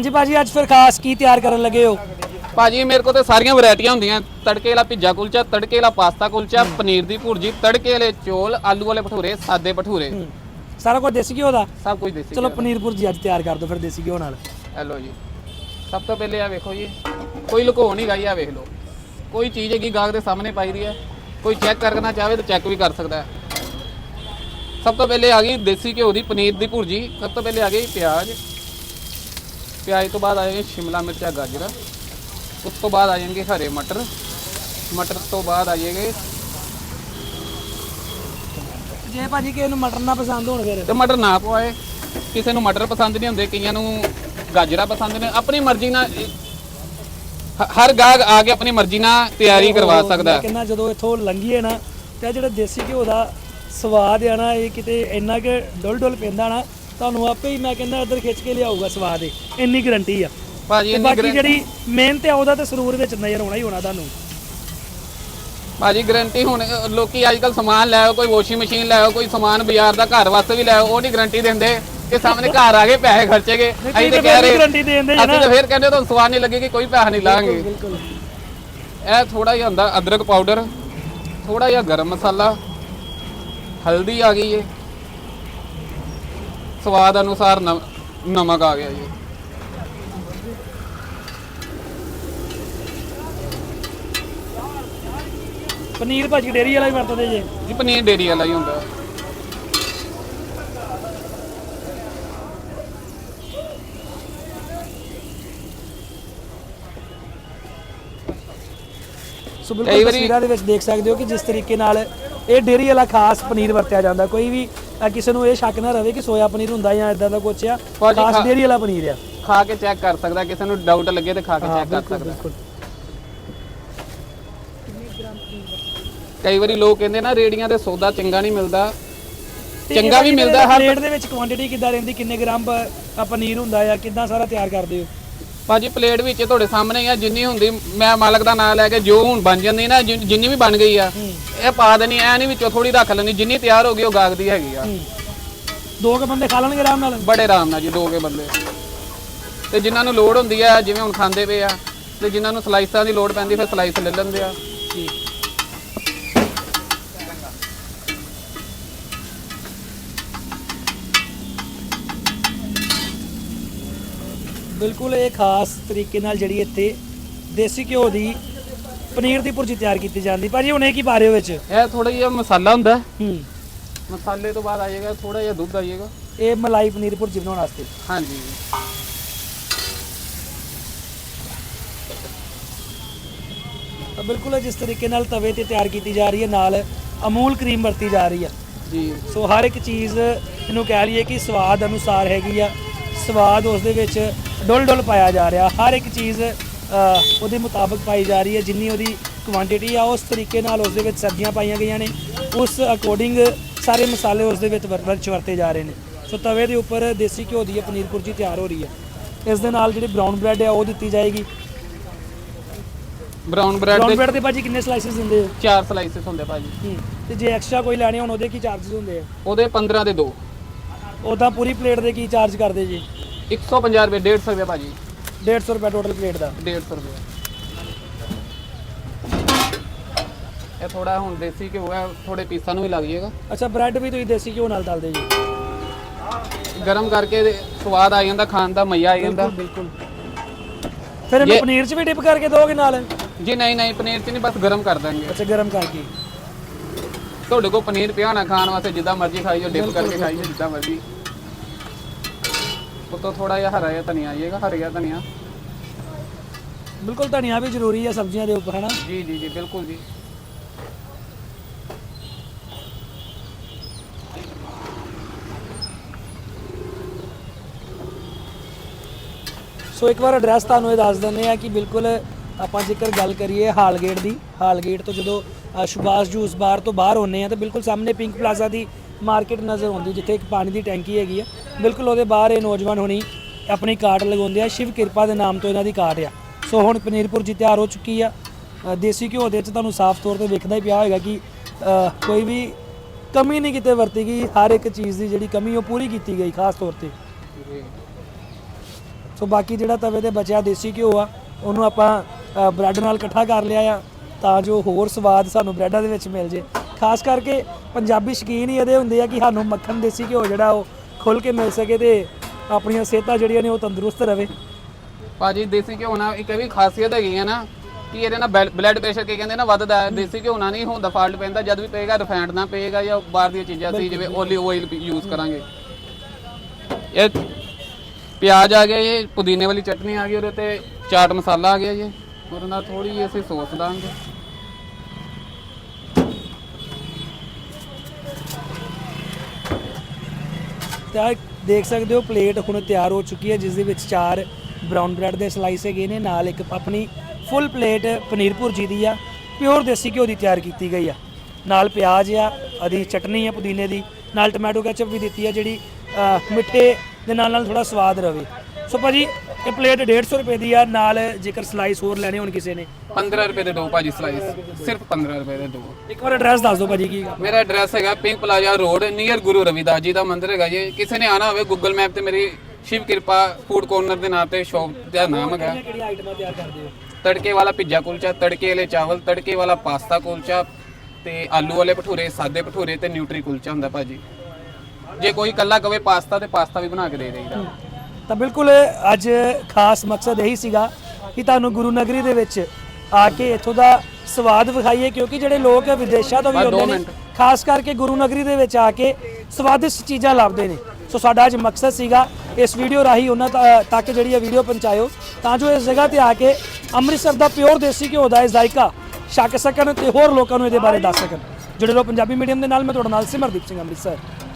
ਹਾਂਜੀ ਭਾਜੀ ਅੱਜ ਫਿਰ ਖਾਸ ਕੀ ਤਿਆਰ ਕਰਨ ਲੱਗੇ ਹੋ? ਭਾਜੀ ਮੇਰੇ ਕੋਲ ਤੇ ਸਾਰੀਆਂ ਵੈਰਾਈਟੀਆਂ ਹੁੰਦੀਆਂ। ਤੜਕੇ ਵਾਲਾ ਪਿੱਜ਼ਾ ਕੁਲਚਾ ਤੜਕੇ ਵਾਲਾ ਪਾਸਤਾ ਕੁਲਚਾ ਪਨੀਰ ਦੀ ਭੁਰਜੀ ਤੜਕੇ ਵਾਲੇ ਚੋਲ ਆਲੂ ਵਾਲੇ ਭਟੂਰੇ ਸਾਦੇ ਭਟੂਰੇ। ਸਾਰਾ ਕੁਝ ਦੇਸੀ ਘਿਓ ਦਾ? ਸਭ ਕੁਝ ਦੇਸੀ ਚਲੋ ਪਨੀਰ ਭੁਰਜੀ ਅੱਜ ਤਿਆਰ ਕਰ ਦਿਓ ਫਿਰ ਦੇਸੀ ਘਿਓ ਨਾਲ। ਹੈਲੋ ਜੀ। ਸਭ ਤੋਂ ਪਹਿਲੇ ਆ ਵੇਖੋ ਜੀ। ਕੋਈ ਲੁਕੋ ਨਹੀਂ ਗਈ ਆ ਵੇਖ ਲਓ। ਕੋਈ ਚੀਜ਼ ਹੈਗੀ ਗਾਹਕ ਦੇ ਸਾਹਮਣੇ ਪਾਈ ਦੀ ਹੈ। ਕੋਈ ਚੈੱਕ ਕਰਨਾ ਚਾਹਵੇ ਤਾਂ ਚੈੱਕ ਵੀ ਕਰ ਸਕਦਾ ਹੈ। ਸਭ ਤੋਂ ਪਹਿਲੇ ਆ ਗਈ ਦੇਸੀ ਘਿਓ ਦੀ ਪਨੀਰ ਦੀ ਭੁਰਜੀ। ਸਭ ਤੋਂ ਪਹਿਲੇ ਆ ਗਈ ਪਿਆਜ਼। ਪਿਆਜ਼ ਤੋਂ ਬਾਅਦ ਆ ਜਾਣਗੇ ਸ਼ਿਮਲਾ ਮਿਰਚਾਂ ਗਾਜਰ। ਉਸ ਤੋਂ ਬਾਅਦ ਆ ਜਾਣਗੇ ਹਰੇ ਮਟਰ। ਮਟਰ ਤੋਂ ਬਾਅਦ ਆ ਜਾਏਗੇ। ਜੇ ਭਾਜੀ ਕਿਸੇ ਨੂੰ ਮਟਰ ਨਾ ਪਸੰਦ ਹੋਣ ਫਿਰ? ਤੇ ਮਟਰ ਨਾ ਪਵਾਏ। ਕਿਸੇ ਨੂੰ ਮਟਰ ਪਸੰਦ ਨਹੀਂ ਹੁੰਦੇ ਕਈਆਂ ਨੂੰ ਗਾਜਰਾਂ ਪਸੰਦ ਨੇ। ਆਪਣੀ ਮਰਜ਼ੀ ਨਾਲ ਹ- ਹਰ ਗਾਹਕ ਆ ਕੇ ਆਪਣੀ ਮਰਜ਼ੀ ਨਾਲ ਤਿਆਰੀ ਕਰਵਾ ਸਕਦਾ। ਹੈ ਕਿੰਨਾ ਜਦੋਂ ਇੱਥੋਂ ਲੰਘੀਏ ਨਾ ਤੇ ਆਹ ਜਿਹੜਾ ਦੇਸੀ ਘਿਓ ਦਾ ਸਵਾਦ ਆ ਨਾ ਇਹ ਕਿਤੇ ਇੰਨਾ ਕਿ ਡੁੱਲ ਡੁੱਲ ਪੈਂਦਾ ਨਾ ਤੁਹਾਨੂੰ ਆਪੇ ਹੀ ਮੈਂ ਕਹਿੰਦਾ ਇੱਧਰ ਖਿੱਚ ਕੇ ਲਿਆਊਗਾ ਸਵਾਦ ਇਹ। ਇੰਨੀ ਗਰੰਟੀ ਆ। ਭਾਜੀ ਤੇ ਇੰਨੀ ਬਾਕੀ ਗਰੰ- ਜਿਹੜੀ ਮਿਹਨਤ ਆ ਉਹਦਾ ਤੇ ਸਰੂਰ ਵਿੱਚ ਨਜ਼ਰ ਆਉਣਾ ਹੀ ਹੋਣਾ ਤੁਹਾਨੂੰ। ਭਾਜੀ ਗਾਰੰਟੀ ਹੁਣ ਅ, ਲੋਕੀ ਅੱਜ ਕੱਲ ਸਮਾਨ ਲੈ ਆਓ ਕੋਈ ਵਾਸ਼ਿੰਗ ਮਸ਼ੀਨ ਲੈ ਆਓ ਕੋਈ ਸਮਾਨ ਬਾਜ਼ਾਰ ਦਾ ਘਰ ਵਾਸਤੇ ਵੀ ਲੈ ਆਓ ਉਹ ਨਹੀਂ ਗਾਰੰਟੀ ਦਿੰਦੇ। ਕਿ ਸਾਹਮਣੇ ਘਰ ਆ ਕੇ ਪੈਸੇ ਖਰਚੇਗੇ। ਅਸੀਂ ਤੇ ਕਹਿ ਰਹੇ guarantee ਦੇ ਦਿੰਦੇ ਜੇ ਅਸੀਂ ਨਾ। ਤਾਂ ਫਿਰ ਕਹਿੰਦੇ ਤੁਹਾਨੂੰ ਸਵਾਦ ਨਹੀਂ ਲੱਗੇਗੀ ਕੋਈ ਪੈਸਾ ਨਹੀਂ ਲਾਂਗੇ। ਬਿਲਕੁਲ ਇਹ ਥੋੜਾ ਜਿਹਾ ਹੁੰਦਾ ਅਦਰਕ ਪਾਊਡਰ ਥੋੜਾ ਜਿਹਾ ਗਰਮ ਮਸਾਲਾ ਹਲਦੀ ਆ ਗਈ ਏ। ਸਵਾਦ ਅਨੁਸਾਰ ਨਮ- ਨਮਕ ਆ ਗਿਆ ਜੀ। ਪਨੀਰ ਭਾਜੀ ਡੇਰੀ ਵਾਲਾ ਵੀ ਵਰਤਦੇ ਜੇ? ਜੀ ਪਨੀਰ ਡੇਰੀ ਵਾਲਾ ਹੀ ਹੁੰਦਾ। ਸੋ ਕਈ ਬਿਲਕੁਲ ਵਾਰੀ- ਤਸਵੀਰਾਂ ਦੇ ਵਿੱਚ ਦੇਖ ਸਕਦੇ ਹੋ ਕਿ ਜਿਸ ਤਰੀਕੇ ਨਾਲ ਇਹ ਡੇਰੀ ਵਾਲਾ ਖਾਸ ਪਨੀਰ ਵਰਤਿਆ ਜਾਂਦਾ। ਕੋਈ ਵੀ ਅ, ਕਿਸੇ ਨੂੰ ਇਹ ਸ਼ੱਕ ਨਾ ਰਵੇ ਕਿ ਸੋਇਆ ਪਨੀਰ ਹੁੰਦਾ ਜਾਂ ਇਦਾਂ ਦਾ ਕੁਛ ਆ। ਭਾਜੀ ਖਾਸ ਖਾ- ਡੇਰੀ ਵਾਲਾ ਪਨੀਰ ਆ। ਖਾ ਕੇ ਚੈੱਕ ਕਰ ਸਕਦਾ ਕਿਸੇ ਨੂੰ ਡਾਊਟ ਲੱਗੇ ਤੇ ਖਾ ਕੇ ਹਾਂ ਚੈੱਕ ਕਰ ਬਿਲਕੁਲ ਸਕਦਾ। ਬਿਲਕੁਲ। ਕਈ ਵਾਰੀ ਲੋਕ ਕਹਿੰਦੇ ਨਾ ਰੇੜੀਆਂ ਤੇ ਸੌਦਾ ਚੰਗਾ ਨਹੀਂ ਮਿਲਦਾ। ਤੇ ਚੰਗਾ ਇਹਦਾ ਵੀ ਜਿਹੜਾ ਮਿਲਦਾ ਹਰ ਪਲੇਟ ਦੇ ਵਿੱਚ ਕੁਆਂਟੀਟੀ ਕਿੱਦਾਂ ਰਹਿੰਦੀ ਕਿੰਨੇ ਗ੍ਰਾਮ ਪ- ਆ ਪਨੀਰ ਹੁੰਦਾ ਆ ਕਿੱਦਾਂ ਸਾਰਾ ਤਿਆਰ ਕਰਦੇ ਹੋ? ਭਾਜੀ ਪਲੇਟ ਵਿੱਚ ਤੁਹਾਡੇ ਸਾਹਮਣੇ ਆ ਜਿੰਨੀ ਹੁੰਦੀ ਮੈਂ ਮਾਲਕ ਦਾ ਨਾਮ ਲੈ ਕੇ ਜੋ ਹੁਣ ਬਣ ਜਾਂਦੀ ਨਾ ਜਿ- ਜਿੰਨੀ ਵੀ ਬਣ ਗਈ ਆ ਇਹ ਪਾ ਦੇਣੀ ਐ ਨਹੀਂ ਵਿੱਚੋਂ ਥੋੜੀ ਰੱਖ ਲੈਣੀ ਜਿੰਨੀ ਤਿਆਰ ਹੋ ਗਈ ਉਹ ਗਾਹਕ ਦੀ ਹੈਗੀ ਆ। ਦੋ ਕੇ ਬੰਦੇ ਖਾ ਲੈਣਗੇ ਆਰਾਮ ਨਾਲ? ਬੜੇ ਆਰਾਮ ਨਾਲ ਜੀ ਦੋ ਕੇ ਬੰਦੇ। ਤੇ ਜਿਨ੍ਹਾਂ ਨੂੰ ਲੋੜ ਹੁੰਦੀ ਆ ਜਿਵੇਂ ਹੁਣ ਖਾਂਦੇ ਪਏ ਆ ਤੇ ਜਿਨ੍ਹਾਂ ਨੂੰ ਸਲਾਈਸਾਂ ਦੀ ਲੋੜ ਪੈਂਦੀ ਫਿਰ ਸਲਾਈਸ ਲੈ ਲੈਂਦੇ ਆ। ਬਿਲਕੁਲ ਇਹ ਖਾਸ ਤਰੀਕੇ ਨਾਲ ਜਿਹੜੀ ਇੱਥੇ ਦੇਸੀ ਘਿਓ ਦੀ ਪਨੀਰ ਦੀ ਭੁਰਜੀ ਤਿਆਰ ਕੀਤੀ ਜਾਂਦੀ। ਭਾਜੀ ਹੁਣ ਇਹ ਕੀ ਪਾ ਰਹੇ ਹੋ ਵਿੱਚ? ਇਹ ਥੋੜਾ ਜਿਹਾ ਮਸਾਲਾ ਹੁੰਦਾ। ਹੈ। ਹੂੰ ਮਸਾਲੇ ਤੋਂ ਬਾਅਦ ਆ ਜਾਏਗਾ ਥੋੜਾ ਜਿਹਾ ਦੁੱਧ ਆ ਜਾਏਗਾ ਇਹ ਮਲਾਈ ਪਨੀਰ ਭੁਰਜੀ ਬਣਾਉਣ ਵਾਸਤੇ। ਹਾਂਜੀ। ਤਾਂ ਬਿਲਕੁਲ ਜਿਸ ਤਰੀਕੇ ਨਾਲ ਤਵੇ ਤੇ ਤਿਆਰ ਕੀਤੀ ਜਾ ਰਹੀ ਹੈ ਨਾਲ ਅਮੂਲ ਕਰੀਮ ਵਰਤੀ ਜਾ ਰਹੀ ਹੈ। ਜੀ। ਸੋ ਹਰ ਇੱਕ ਚੀਜ਼ ਇਹਨੂੰ ਕਹਿ ਲਈਏ ਕਿ ਸਵਾਦ ਅਨੁਸਾਰ ਹੈਗੀ ਆ। ਸਵਾਦ ਉਸ ਦੇ ਵਿੱਚ ਡੁੱਲ ਡੁੱਲ ਪਾਇਆ ਜਾ ਰਿਹਾ। ਹਰ ਇੱਕ ਚੀਜ਼ ਉਹਦੇ ਮੁਤਾਬਕ ਪਾਈ ਜਾ ਰਹੀ ਹੈ। ਜਿੰਨੀ ਉਹਦੀ ਕੁਆਂਟੀਟੀ ਆ ਉਸ ਤਰੀਕੇ ਨਾਲ ਉਸ ਦੇ ਵਿੱਚ ਸਬਜ਼ੀਆਂ ਪਾਈਆਂ ਗਈਆਂ ਨੇ। ਉਸ ਅਕੋਰਡਿੰਗ ਸਾਰੇ ਮਸਾਲੇ ਉਸ ਦੇ ਵਿੱਚ ਵਰ- ਵਿੱਚ ਵਰਤੇ ਜਾ ਰਹੇ ਨੇ। ਸੋ ਤਵੇ ਦੇ ਉੱਪਰ ਦੇਸੀ ਘਿਓ ਦੀ ਪਨੀਰ ਭੁਰਜੀ ਤਿਆਰ ਹੋ ਰਹੀ ਹੈ। ਇਸ ਦੇ ਨਾਲ ਜਿਹੜੀ ਬ੍ਰਾਊਨ ਬ੍ਰੈਡ ਆ ਉਹ ਦਿੱਤੀ ਜਾਏਗੀ। ਬ੍ਰਾਊਨ ਬ੍ਰੈਡ ਦੇ ਬ੍ਰੈਡ ਦੇ ਭਾਜੀ ਕਿੰਨੇ ਸਲਾਈਸਿਸ ਦਿੰਦੇ ਹੋ ਚਾਰ ਸਲਾਈਸਿਸ ਹੁੰਦੇ ਭਾਜੀ। ਹੂੰ। ਤੇ ਜੇ ਐਕਸਟਰਾ ਕੋਈ ਲੈਣੇ ਹੋਣ ਉਹਦੇ ਕੀ ਚਾਰजेस ਹੁੰਦੇ ਆ? ਉਹਦੇ 15 ਦੇ ਦੋ। ਉਦਾਂ ਪੂਰੀ ਪਲੇਟ ਦੇ ਕੀ ਚਾਰਜ ਕਰਦੇ ਜੀ? 150 ਰੁਪਏ 150 ਰੁਪਏ ਭਾਜੀ। 150 ਰੁਪਏ ਟੋਟਲ ਪਲੇਟ ਦਾ। 150 ਰੁਪਏ। ਇਹ ਥੋੜਾ ਹੁਣ ਦੇਸੀ ਘਿਓ ਹੈ ਥੋੜੇ ਪੀਸਾਂ ਨੂੰ ਵੀ ਲੱਗ ਜਾਏਗਾ। ਅੱਛਾ ਬ੍ਰੈਡ ਵੀ ਤੁਸੀਂ ਦੇਸੀ ਘਿਓ ਨਾਲ ਤਲਦੇ ਜੀ। ਗਰਮ ਕਰਕੇ ਸਵਾਦ ਆ ਜਾਂਦਾ ਖਾਣ ਦਾ ਮਜ਼ਾ ਆ ਜਾਂਦਾ। ਬਿਲਕੁਲ। ਫਿਰ ਇਹਨੂੰ ਪਨੀਰ 'ਚ ਵੀ ਡਿਪ ਕਰਕੇ ਦੋਗੇ ਨਾਲ? ਜੀ ਨਹੀਂ ਨਹੀਂ ਪਨੀਰ 'ਚ ਨਹੀਂ ਬਸ ਗਰਮ ਕਰ ਦਾਂਗੇ। ਅੱਛਾ ਗਰਮ ਕਰਕੇ। ਤੁਹਾਡੇ ਕੋਲ ਪਨੀਰ ਪਿਆ ਹੋਣਾ ਖਾਣ ਵਾਸਤੇ ਜਿੱਦਾਂ ਮਰਜ਼ੀ ਖਾਈਓ ਡਿਪ ਕਰਕੇ ਖਾਈਓ ਜਿੱਦਾਂ ਮਰਜ਼ੀ। ਉੱਤੋਂ ਥੋੜਾ ਜਿਹਾ ਹਰਾ ਜਿਹਾ ਧਨੀਆ ਆਈਏਗਾ ਹਰਾ ਜਿਹਾ ਧਨੀਆ। ਬਿਲਕੁਲ ਧਨੀਆ ਵੀ ਜ਼ਰੂਰੀ ਹੈ ਸਬਜ਼ੀਆਂ ਦੇ ਉੱਪਰ ਹਨਾ? ਜੀ ਜੀ ਜੀ ਬਿਲਕੁਲ ਜੀ। ਸੋ ਇੱਕ ਵਾਰ ਐਡਰੈਸ ਤੁਹਾਨੂੰ ਇਹ ਦੱਸ ਦਿੰਦੇ ਆ ਕਿ ਬਿਲਕੁਲ ਆਪਾਂ ਜੇਕਰ ਗੱਲ ਕਰੀਏ ਹਾਲਗੇਟ ਦੀ ਹਾਲਗੇਟ ਤੋਂ ਜਦੋਂ ਅ, ਸੁਭਾਸ਼ ਜੂਸ ਬਾਰ ਤੋਂ ਬਾਹਰ ਹੁੰਨੇ ਆ ਤੇ ਬਿਲਕੁਲ ਸਾਹਮਣੇ ਪਿੰਕ ਪਲਾਜ਼ਾ ਦੀ ਮਾਰਕੀਟ ਨਜ਼ਰ ਆਉਂਦੀ, ਜਿੱਥੇ ਇੱਕ ਪਾਣੀ ਦੀ ਟੈਂਕੀ ਹੈਗੀ ਆ। ਬਿਲਕੁਲ ਉਹਦੇ ਬਾਹਰ ਇਹ ਨੌਜਵਾਨ ਹੁਣੀ ਆਪਣੀ ਕਾਰਟ ਲਗਾਉਂਦੇ ਆ, ਸ਼ਿਵ ਕਿਰਪਾ ਦੇ ਨਾਮ ਤੋਂ ਇਹਨਾਂ ਦੀ ਕਾਰਟ ਆ। ਸੋ ਹੁਣ ਪਨੀਰਪੁਰ ਜੀ ਤਿਆਰ ਹੋ ਚੁੱਕੀ ਆ। ਦੇਸੀ ਘਿਓ ਦੇ ਵਿੱਚ ਤੁਹਾਨੂੰ ਸਾਫ਼ ਤੌਰ ਤੇ ਵੇਖਦਾ ਹੀ ਪਿਆ ਹੋਏਗਾ ਕਿ ਕੋਈ ਵੀ ਕਮੀ ਨਹੀਂ ਕਿਤੇ ਵਰਤੀ ਗਈ, ਹਰ ਇੱਕ ਚੀਜ਼ ਦੀ ਜਿਹੜੀ ਕਮੀ ਉਹ ਪੂਰੀ ਕੀਤੀ ਗਈ, ਖਾਸ ਤੌਰ ਤੇ। ਸੋ ਬਾਕੀ ਜਿਹੜਾ ਤਵੇ ਤੇ ਬਚਿਆ ਦੇਸੀ ਘਿਓ ਆ, ਉਹਨੂੰ ਆਪਾਂ ਬ੍ਰੈਡ ਨਾਲ ਇਕੱਠਾ ਕਰ ਲਿਆ ਆ, ਤਾਂ ਜੋ ਹੋਰ ਸਵਾਦ ਸਾਨੂੰ ਬ੍ਰੈਡਾਂ ਦੇ ਵਿੱਚ ਮਿਲ ਜੇ। ਖਾਸ ਕਰਕੇ ਪੰਜਾਬੀ ਸ਼ੌਕੀਨ ਹੀ ਇਹਦੇ ਹੁੰਦੇ ਆ ਕਿ ਸਾਨੂੰ ਮੱਖਣ ਦੇਸੀ ਘਿਓ ਜਿਹੜਾ ਉਹ ਖੁੱਲ ਕੇ ਮਿਲ ਸਕੇ ਤੇ ਆਪਣੀਆਂ ਸਿਹਤਾਂ ਜਿਹੜੀਆਂ ਨੇ ਉਹ ਤੰਦਰੁਸਤ ਰਵੇ। ਭਾਜੀ ਦੇਸੀ ਘਿਓ ਨਾਲ ਇੱਕ ਇਹ ਵੀ ਖਾਸੀਅਤ ਹੈਗੀ ਹੈ ਨਾ ਕਿ ਇਹਦੇ ਨਾਲ ਬਲੱਡ ਪ੍ਰੈਸ਼ਰ ਕੀ ਕਹਿੰਦੇ ਨਾ ਵੱਧਦਾ ਹੈ। ਦੇਸੀ ਘਿਓ ਨਾਲ ਨਹੀਂ ਹੁੰਦਾ ਫਾਲਟ ਪੈਂਦਾ ਜਦ ਵੀ ਪਏਗਾ ਰਿਫਾਈਨਡ ਨਾ ਪਏਗਾ ਜਾਂ ਬਾਹਰ ਦੀਆਂ ਚੀਜ਼ਾਂ ਸੀ ਜਿਵੇਂ ਓਲੀਵ ਆਇਲ ਯੂਜ਼ ਕਰਾਂਗੇ। ਇਹ ਪਿਆਜ਼ ਆ ਗਿਆ ਜੀ ਪੁਦੀਨੇ ਵਾਲੀ ਚਟਨੀ ਆ ਗਈ ਉਹਦੇ ਤੇ ਚਾਟ ਮਸਾਲਾ ਆ ਗਿਆ ਜੀ। ਉਹਦੇ ਨਾਲ ਥੋੜੀ ਜਿਹੀ ਅਸੀਂ ਸੌਸ ਦਾਂਗੇ ਤਾਂ ਦੇਖ ਸਕਦੇ ਹੋ ਪਲੇਟ ਹੁਣ ਤਿਆਰ ਹੋ ਚੁੱਕੀ ਹੈ ਜਿਸ ਦੇ ਵਿੱਚ ਚਾਰ ਬ੍ਰਾਊਨ ਬ੍ਰੈਡ ਦੇ ਸਲਾਈਸ ਹੈਗੇ ਨੇ ਨਾਲ ਇੱਕ ਆਪਣੀ ਫੁੱਲ ਪਲੇਟ ਪਨੀਰ ਭੁਰਜੀ ਦੀ ਆ ਪਿਓਰ ਦੇਸੀ ਘਿਓ ਦੀ ਤਿਆਰ ਕੀਤੀ ਗਈ ਆ। ਨਾਲ ਪਿਆਜ਼ ਆ ਅਦੀ ਚਟਨੀ ਆ ਪੁਦੀਨੇ ਦੀ ਨਾਲ ਟੋਮੈਟੋ ਕੈਚਅਪ ਵੀ ਦਿੱਤੀ ਆ ਜਿਹੜੀ ਅਹ, ਮਿੱਠੇ ਦੇ ਨਾਲ ਨਾਲ ਥੋੜਾ ਸਵਾਦ ਰਵੇ। ਸੋ ਭਾਜੀ ਇਹ ਪਲੇਟ 150 ਰੁਪਏ ਦੀ ਆ ਨਾਲ ਜੇਕਰ ਸਲਾਈਸ ਹੋਰ ਲੈਣੇ ਹੋਣ ਕਿਸੇ ਨੇ। 15 ਰੁਪਏ ਦੇ ਦੋ ਭਾਜੀ ਸਲਾਈਸ ਸਿਰਫ 15 ਰੁਪਏ ਦੇ ਦੋ। ਇੱਕ ਵਾਰ ਐਡਰੈਸ ਦੱਸ ਦਿਓ ਭਾਜੀ ਕੀ ਮੇਰਾ ਐਡਰੈਸ ਹੈਗਾ pink plaza road near Guru Ravidas ji ਦਾ ਮੰਦਿਰ ਹੈਗਾ ਜੀ। ਕਿਸੇ ਨੇ ਆਣਾ ਹੋਵੇ ਗੂਗਲ ਮੈਪ ਤੇ ਮੇਰੀ ਸ਼ਿਵ ਕਿਰਪਾ ਫੂਡ ਕਾਰਨਰ ਦੇ ਨਾਮ ਤੇ ਸ਼ੌਪ ਦਾ ਨਾਮ ਹੈਗਾ। ਕਿਹੜੀਆਂ ਆਈਟਮਾਂ ਤਿਆਰ ਕਰਦੇ ਹੋ? ਤੜਕੇ ਵਾਲਾ ਪਿੱਜ਼ਾ ਕੁਲਚਾ ਤੜਕੇ ਵਾਲੇ ਚਾਵਲ ਤੜਕੇ ਵਾਲਾ ਪਾਸਤਾ ਕੁਲਚਾ ਤੇ ਆਲੂ ਵਾਲੇ ਭਟੂਰੇ ਸਾਦੇ ਭਟੂਰੇ ਤੇ ਨਿਊਟਰੀ ਕੁਲਚਾ ਹੁੰਦਾ ਭਾਜੀ। ਜੇ ਕੋਈ ਕੱਲਾ ਕਵੇ ਪਾਸਤਾ ਤੇ ਪਾਸਤਾ ਵੀ ਬਣਾ ਕੇ ਦੇ ਦੇਈਦਾ। ਤਾਂ ਬਿਲਕੁਲ ਅੱਜ ਖਾਸ ਮਕਸਦ ਇਹੀ ਸੀਗਾ ਕਿ ਤੁਹਾਨੂੰ ਗੁਰੂ ਨਗਰੀ ਦੇ ਵਿੱਚ ਆ ਕੇ ਇੱਥੋਂ ਦਾ ਸਵਾਦ ਵਿਖਾਈਏ ਕਿਉਂਕਿ ਜਿਹੜੇ ਲੋਕ ਵਿਦੇਸ਼ਾਂ ਤੋਂ ਵੀ ਆਉਂਦੇ ਨੇ। ਖਾਸ ਕਰਕੇ ਗੁਰੂ ਨਗਰੀ ਦੇ ਵਿੱਚ ਆ ਕੇ ਸਵਾਦਿਸ਼ਟ ਚੀਜ਼ਾਂ ਲੱਭਦੇ ਨੇ। ਸੋ ਸਾਡਾ ਅੱਜ ਮਕਸਦ ਸੀਗਾ ਇਸ ਵੀਡੀਓ ਰਾਹੀਂ ਉਹਨਾਂ ਤੱਕ ਜਿਹੜੀ ਇਹ ਵੀਡੀਓ ਪਹੁੰਚਾਇਓ। ਤਾਂ ਜੋ ਇਸ ਜਗ੍ਹਾ ਤੇ ਆ ਕੇ ਅੰਮ੍ਰਿਤਸਰ ਦਾ ਪਿਓਰ ਦੇਸੀ ਘਿਓ ਦਾ ਇਹ ਜ਼ਾਇਕਾ ਛਕ ਸਕਣ ਤੇ ਹੋਰ ਲੋਕਾਂ ਨੂੰ ਇਹਦੇ ਬਾਰੇ ਦੱਸ ਸਕਣ। ਜੁੜੇ ਰਹੋ ਪੰਜਾਬੀ ਮੀਡੀਅਮ ਦੇ ਨਾਲ ਮੈਂ ਤੁਹਾਡਾ ਨਾਲ ਸਿਮਰਦੀਪ ਸਿੰਘ ਅੰਮ੍ਰਿਤਸਰ।